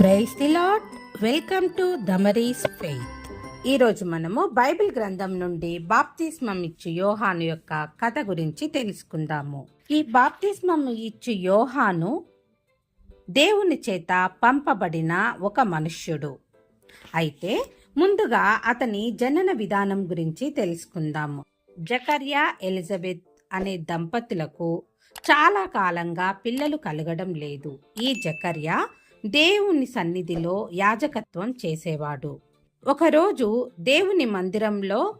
Praise the Lord welcome to Damaris Faith. ఈరోజు మనము Bible గ్రంథం నుండి బాప్తిస్మం ఇచ్చు యోహాను యొక్క కథ గురించి తెలుసుకుందాము. ఈ బాప్తిస్మం ఇచ్చు యోహాను దేవుని చేత పంపబడిన ఒక మనుష్యుడు. అయితే ముందుగా అతని జనన విధానం గురించి తెలుసుకుందాము. జకర్యా ఎలిజబెత్ అనే దంపతులకు చాలా కాలంగా పిల్లలు కలగడం లేదు. ఈ జకర్యా దేవుని సన్నిధిలో యాజకత్వం చేసేవాడు. ఒకరోజు దేవుని మందిరంలో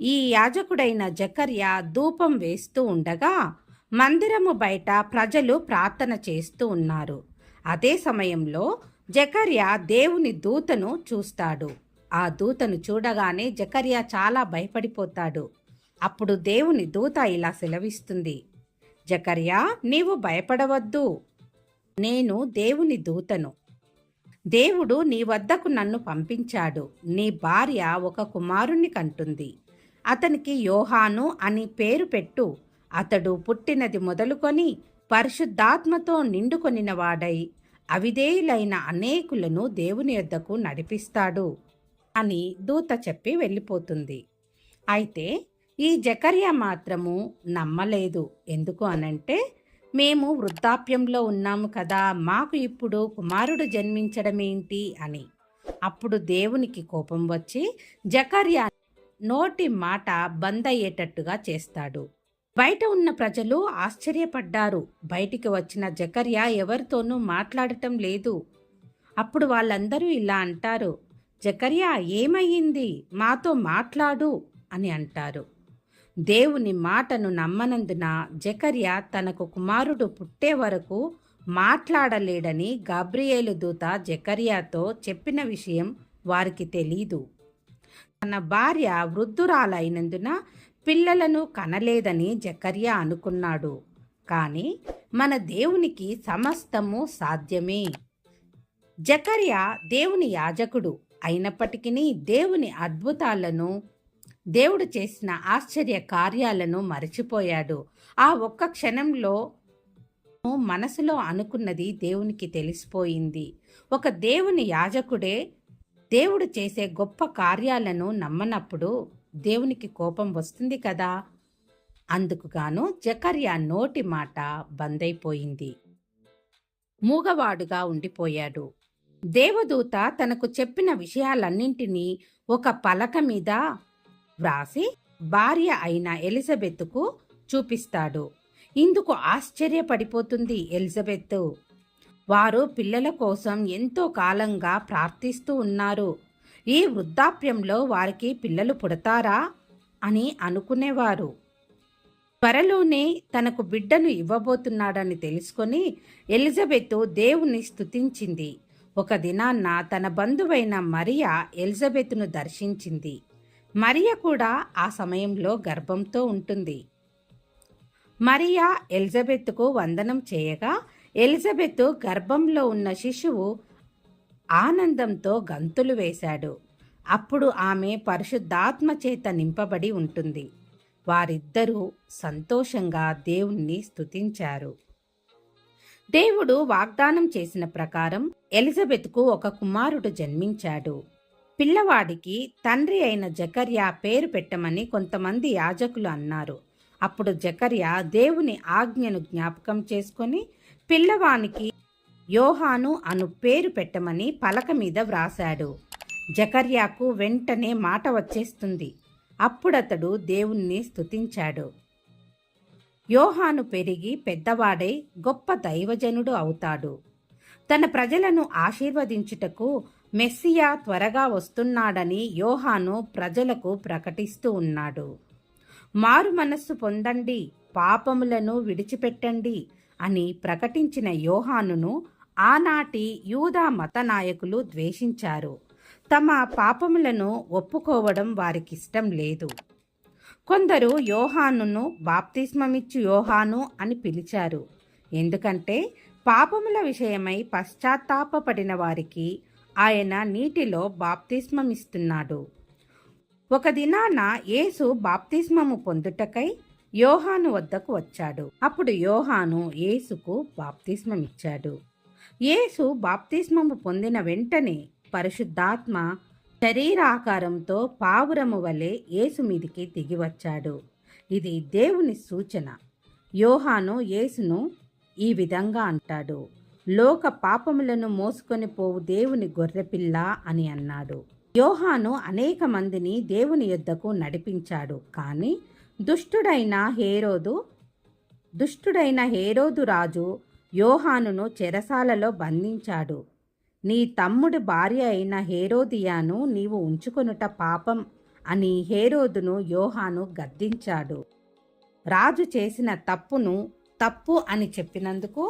ఈ యాజకుడైన జకర్య ధూపం వేస్తూ ఉండగా మందిరము బయట ప్రజలు ప్రార్థన చేస్తూ ఉన్నారు. అదే సమయంలో జకర్య దేవుని దూతను చూస్తాడు. ఆ దూతను చూడగానే జకర్య చాలా భయపడిపోతాడు. అప్పుడు దేవుని దూత ఇలా సెలవిస్తుంది. జకర్యా నీవు భయపడవద్దు. నేను దేవుని దూతను. దేవుడు నీ వద్దకు నన్ను పంపించాడు. నీ భార్య ఒక కుమారుణ్ణి కంటుంది. అతనికి యోహాను అని పేరు పెట్టు. అతడు పుట్టినది మొదలుకొని పరిశుద్ధాత్మతో నిండుకొనిన వాడై అవిధేయులైన అనేకులను దేవుని యొద్దకు నడిపిస్తాడు అని దూత చెప్పి వెళ్ళిపోతుంది. అయితే ఈ జకర్య మాత్రము నమ్మలేదు. ఎందుకు అనంటే మేము వృద్ధాప్యంలో ఉన్నాము కదా మాకు ఇప్పుడు కుమారుడు జన్మించడమేంటి అని. అప్పుడు దేవునికి కోపం వచ్చి జకర్యా నోటి మాట బంద్ అయ్యేటట్టుగా చేస్తాడు. బయట ఉన్న ప్రజలు ఆశ్చర్యపడ్డారు. బయటికి వచ్చిన జకర్య ఎవరితోనూ మాట్లాడటం లేదు. అప్పుడు వాళ్ళందరూ ఇలా అంటారు జకర్య ఏమయ్యింది? మాతో మాట్లాడు అని అంటారు. దేవుని మాటను నమ్మనందున జకర్య తనకు కుమారుడు పుట్టే వరకు మాట్లాడలేడని గాబ్రియేలు దూత జకర్యాతో చెప్పిన విషయం వారికి తెలీదు. తన భార్య వృద్ధురాలైనందున పిల్లలను కనలేదని జకర్య అనుకున్నాడు. కానీ మన దేవునికి సమస్తము సాధ్యమే. జకర్య దేవుని యాజకుడు అయినప్పటికీ దేవుని అద్భుతాలను దేవుడు చేసిన ఆశ్చర్య కార్యాలను మరచిపోయాడు. ఆ ఒక్క క్షణంలో మనసులో అనుకున్నది దేవునికి తెలిసిపోయింది. ఒక దేవుని యాజకుడే దేవుడు చేసే గొప్ప కార్యాలను నమ్మనప్పుడు దేవునికి కోపం వస్తుంది కదా? అందుకుగాను జకర్యా నోటి మాట బందైపోయింది. మూగవాడుగా ఉండిపోయాడు. దేవదూత తనకు చెప్పిన విషయాలన్నింటినీ ఒక పలక మీద వ్రాసి భార్య అయిన ఎలిజబెత్కు చూపిస్తాడు. ఇందుకు ఆశ్చర్యపడిపోతుంది ఎలిజబెత్ వారు పిల్లల కోసం ఎంతో కాలంగా ప్రార్థిస్తూ ఉన్నారు. ఈ వృద్ధాప్యంలో వారికి పిల్లలు పుడతారా? అని అనుకునేవారు. త్వరలోనే తనకు బిడ్డను ఇవ్వబోతున్నాడని తెలుసుకొని ఎలిజబెత్ దేవుని స్తుతించింది. ఒక దినాన్న తన బంధువైన మరియా ఎలిజబెత్ను దర్శించింది. మరియ కూడా ఆ సమయంలో గర్భంతో ఉంటుంది. మరియా ఎలిజబెత్కు వందనం చేయగా ఎలిజబెత్ గర్భంలో ఉన్న శిశువు ఆనందంతో గంతులు వేశాడు. అప్పుడు ఆమె పరిశుద్ధాత్మ చేత నింపబడి ఉంటుంది. వారిద్దరూ సంతోషంగా దేవుణ్ణి స్తుతించారు. దేవుడు వాగ్దానం చేసిన ప్రకారం ఎలిజబెత్కు ఒక కుమారుడు జన్మించాడు. పిల్లవాడికి తండ్రి అయిన జకర్యా పేరు పెట్టమని కొంతమంది యాజకులు అన్నారు. అప్పుడు జకర్య దేవుని ఆజ్ఞను జ్ఞాపకం చేసుకొని పిల్లవానికి యోహాను అను పేరు పెట్టమని పలక మీద వ్రాశాడు. జకర్యాకు వెంటనే మాట వచ్చేస్తుంది. అప్పుడతడు దేవుణ్ణి స్తుతించాడు. యోహాను పెరిగి పెద్దవాడై గొప్ప దైవజనుడు అవుతాడు. తన ప్రజలను ఆశీర్వదించుటకు మెస్సియా త్వరగా వస్తున్నాడని యోహాను ప్రజలకు ప్రకటిస్తూ ఉన్నాడు. మారు మనస్సు పొందండి పాపములను విడిచిపెట్టండి అని ప్రకటించిన యోహానును ఆనాటి యూదా మత నాయకులు ద్వేషించారు. తమ పాపములను ఒప్పుకోవడం వారికిష్టం లేదు. కొందరు యోహానును బాప్తిస్మమిచ్చు యోహాను అని పిలిచారు. ఎందుకంటే పాపముల విషయమై పశ్చాత్తాపడిన వారికి ఆయన నీటిలో బాప్తిస్మమిస్తున్నాడు. ఒక దినాన యేసు బాప్తిస్మము పొందుటకై యోహాను వద్దకు వచ్చాడు. అప్పుడు యోహాను యేసుకు బాప్తిస్మమిచ్చాడు. యేసు బాప్తిస్మము పొందిన వెంటనే పరిశుద్ధాత్మ శరీరాకారంతో పావురము వలె యేసు మీదికి దిగివచ్చాడు ఇది దేవుని సూచన. యోహాను యేసును ఈ విధంగా అంటాడు. లోక పాపములను మోసుకొని పోవు దేవుని గొర్రెపిల్ల అని అన్నాడు. యోహాను అనేక మందిని దేవుని యొద్దకు నడిపించాడు. కానీ దుష్టుడైన హేరోదు దుష్టుడైన హేరోదు రాజు యోహానును చెరసాలలో బంధించాడు. నీ తమ్ముడి భార్య అయిన హేరోదియాను నీవు ఉంచుకొనుట పాపం అని హేరోదును యోహాను గద్దించాడు. రాజు చేసిన తప్పును తప్పు అని చెప్పినందుకు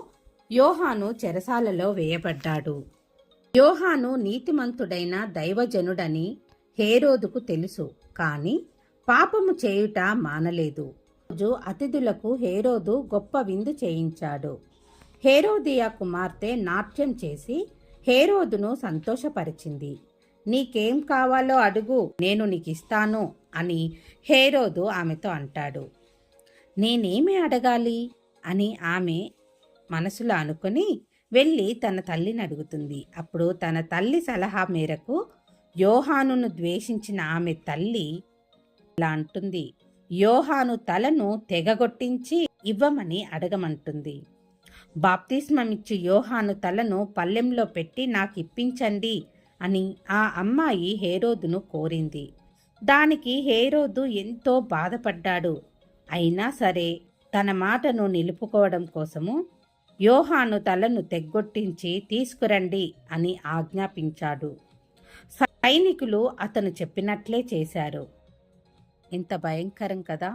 యోహాను చెరసాలలో వేయబడ్డాడు. యోహాను నీతిమంతుడైన దైవజనుడని హేరోదుకు తెలుసు కాని పాపము చేయుట మానలేదు. రోజు అతిథులకు హేరోదు గొప్ప విందు చేయించాడు. హేరోదియా కుమార్తె నాట్యం చేసి హేరోదును సంతోషపరిచింది. నీకేం కావాలో అడుగు నేను నీకిస్తాను అని హేరోదు ఆమెతో అంటాడు. నేనేమి అడగాలి? అని ఆమె మనసులో అనుకుని వెళ్ళి తన తల్లిని అడుగుతుంది. అప్పుడు తన తల్లి సలహా మేరకు యోహానును ద్వేషించిన ఆమె తల్లి ఇలా అంటుంది. యోహాను తలను తెగగొట్టించి ఇవ్వమని అడగమంటుంది. బాప్తిస్మమిచ్చి యోహాను తలను పల్లెంలో పెట్టి నాకు ఇప్పించండి అని ఆ అమ్మాయి హేరోదును కోరింది. దానికి హేరోదు ఎంతో బాధపడ్డాడు. అయినా సరే తన మాటను నిలుపుకోవడం కోసము యోహాను తలను తెగ్గొట్టించి తీసుకురండి అని ఆజ్ఞాపించాడు. సైనికులు అతను చెప్పినట్లే చేశారు. ఇంత భయంకరం కదా!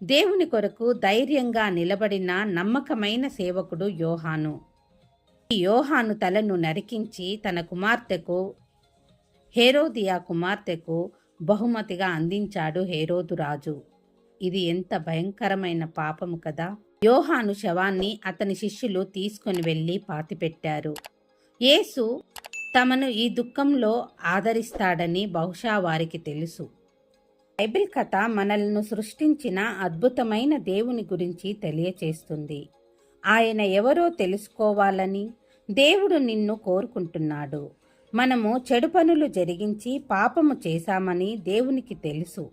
దేవుని కొరకు ధైర్యంగా నిలబడిన నమ్మకమైన సేవకుడు యోహాను. ఈ యోహాను తలను నరికించి తన కుమార్తెకు హేరోదియా కుమార్తెకు బహుమతిగా అందించాడు హేరోదు రాజు. ఇది ఎంత భయంకరమైన పాపము కదా! యోహాను శవాన్ని అతని శిష్యులు తీసుకొని వెళ్ళి పాతిపెట్టారు. యేసు తమను ఈ దుఃఖంలో ఆదరిస్తాడని బహుశా వారికి తెలుసు. బైబిల్ కథ మనల్ని సృష్టించిన అద్భుతమైన దేవుని గురించి తెలియచేస్తుంది. ఆయన ఎవరో తెలుసుకోవాలని దేవుడు నిన్ను కోరుకుంటున్నాడు. మనము చెడు పనులు జరిగించి పాపము చేశామని దేవునికి తెలుసు.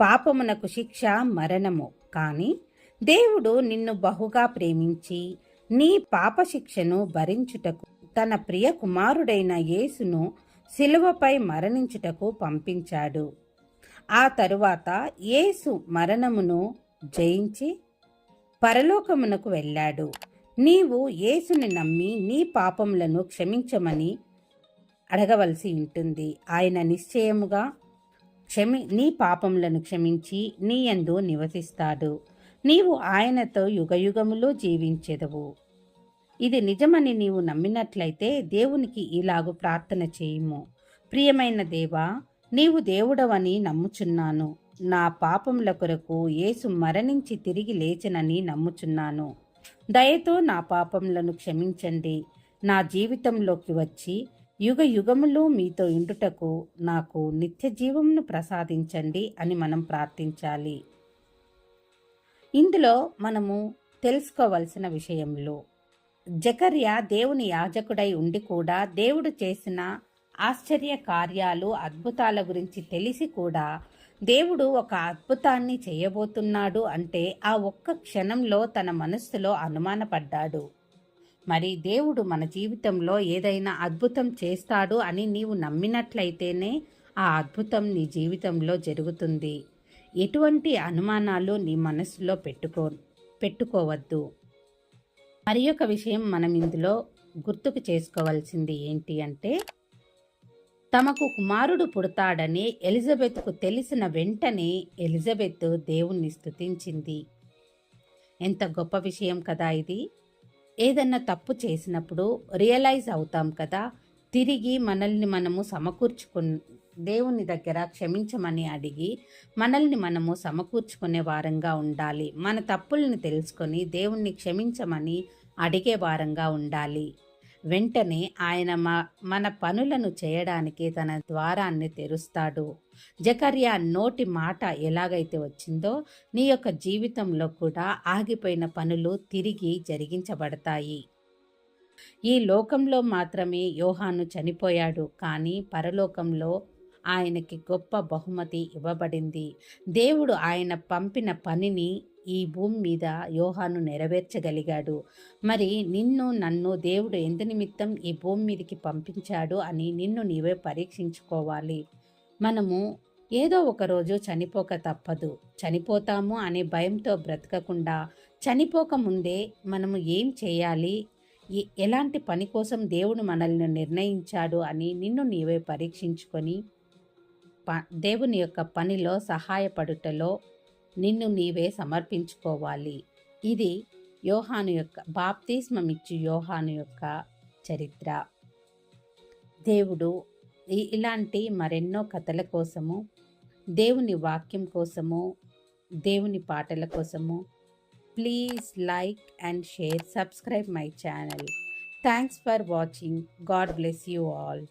పాపమునకు శిక్ష మరణము. కానీ దేవుడు నిన్ను బహుగా ప్రేమించి నీ పాపశిక్షను భరించుటకు తన ప్రియ కుమారుడైన యేసును శిలువపై మరణించుటకు పంపించాడు. ఆ తరువాత యేసు మరణమును జయించి పరలోకమునకు వెళ్ళాడు. నీవు యేసుని నమ్మి నీ పాపములను క్షమించమని అడగవలసి ఉంటుంది. ఆయన నిశ్చయముగా క్షమి నీ పాపములను క్షమించి నీ యందు నివసిస్తాడు. నీవు ఆయనతో యుగయుగములో జీవించెదవు. ఇది నిజమని నీవు నమ్మినట్లయితే దేవునికి ఇలాగు ప్రార్థన చేయుము. ప్రియమైన దేవా నీవు దేవుడవని నమ్ముచున్నాను. నా పాపముల కొరకు యేసు మరణించి తిరిగి లేచనని నమ్ముచున్నాను. దయతో నా పాపములను క్షమించండి. నా జీవితంలోకి వచ్చి యుగ యుగములు మీతో ఇండుటకు నాకు నిత్య జీవమును ప్రసాదించండి అని మనం ప్రార్థించాలి. ఇందులో మనము తెలుసుకోవలసిన విషయంలో జకర్య దేవుని యాజకుడై ఉండి కూడా దేవుడు చేసిన ఆశ్చర్య కార్యాలు అద్భుతాల గురించి తెలిసి కూడా దేవుడు ఒక అద్భుతాన్ని చేయబోతున్నాడు అంటే ఆ ఒక్క క్షణంలో తన మనస్సులో అనుమానపడ్డాడు. మరి దేవుడు మన జీవితంలో ఏదైనా అద్భుతం చేస్తాడు అని నీవు నమ్మినట్లయితేనే ఆ అద్భుతం నీ జీవితంలో జరుగుతుంది. ఎటువంటి అనుమానాలు నీ మనసులో పెట్టుకో పెట్టుకోవద్దు. మరి ఒక విషయం మనం ఇందులో గుర్తుకు చేసుకోవాల్సింది ఏంటి అంటే తమకు కుమారుడు పుడతాడని ఎలిజబెత్కు తెలిసిన వెంటనే ఎలిజబెత్ దేవుణ్ణి స్థుతించింది ఎంత గొప్ప విషయం కదా ఇది. ఏదన్నా తప్పు చేసినప్పుడు రియలైజ్ అవుతాం కదా. తిరిగి మనల్ని మనము సమకూర్చుకు దేవుని దగ్గర క్షమించమని అడిగి మనల్ని మనము సమకూర్చుకునే వారంగా ఉండాలి. మన తప్పుల్ని తెలుసుకొని దేవుణ్ణి క్షమించమని అడిగే వారంగా ఉండాలి. వెంటనే ఆయన మా మన పనులను చేయడానికి తన ద్వారాన్ని తెరుస్తాడు. జకర్యా నోటి మాట ఎలాగైతే వచ్చిందో నీ యొక్క జీవితంలో కూడా ఆగిపోయిన పనులు తిరిగి జరిగించబడతాయి. ఈ లోకంలో మాత్రమే యోహాను చనిపోయాడు. కానీ పరలోకంలో ఆయనకి గొప్ప బహుమతి ఇవ్వబడింది. దేవుడు ఆయన పంపిన పనిని ఈ భూమి మీద యోహాను నెరవేర్చగలిగాడు. మరి నిన్ను నన్ను దేవుడు ఎందు నిమిత్తం ఈ భూమి మీదకి పంపించాడు అని నిన్ను నీవే పరీక్షించుకోవాలి. మనము ఏదో ఒకరోజు చనిపోక తప్పదు. చనిపోతాము అనే భయంతో బ్రతకకుండా చనిపోక ముందే మనము ఏం చేయాలి? ఎలాంటి పని కోసం దేవుడు మనల్ని నిర్ణయించాడు అని నిన్ను నీవే పరీక్షించుకొని ప దేవుని యొక్క పనిలో సహాయపడుటలో నిన్ను నీవే సమర్పించుకోవాలి. ఇది యోహాను యొక్క బాప్తిస్మమిచ్చు యోహాను యొక్క చరిత్ర. దేవుడు ఇలాంటి మరెన్నో కథల కోసము దేవుని వాక్యం కోసము దేవుని పాటల కోసము please like and share subscribe my channel. Thanks for watching. God bless you all.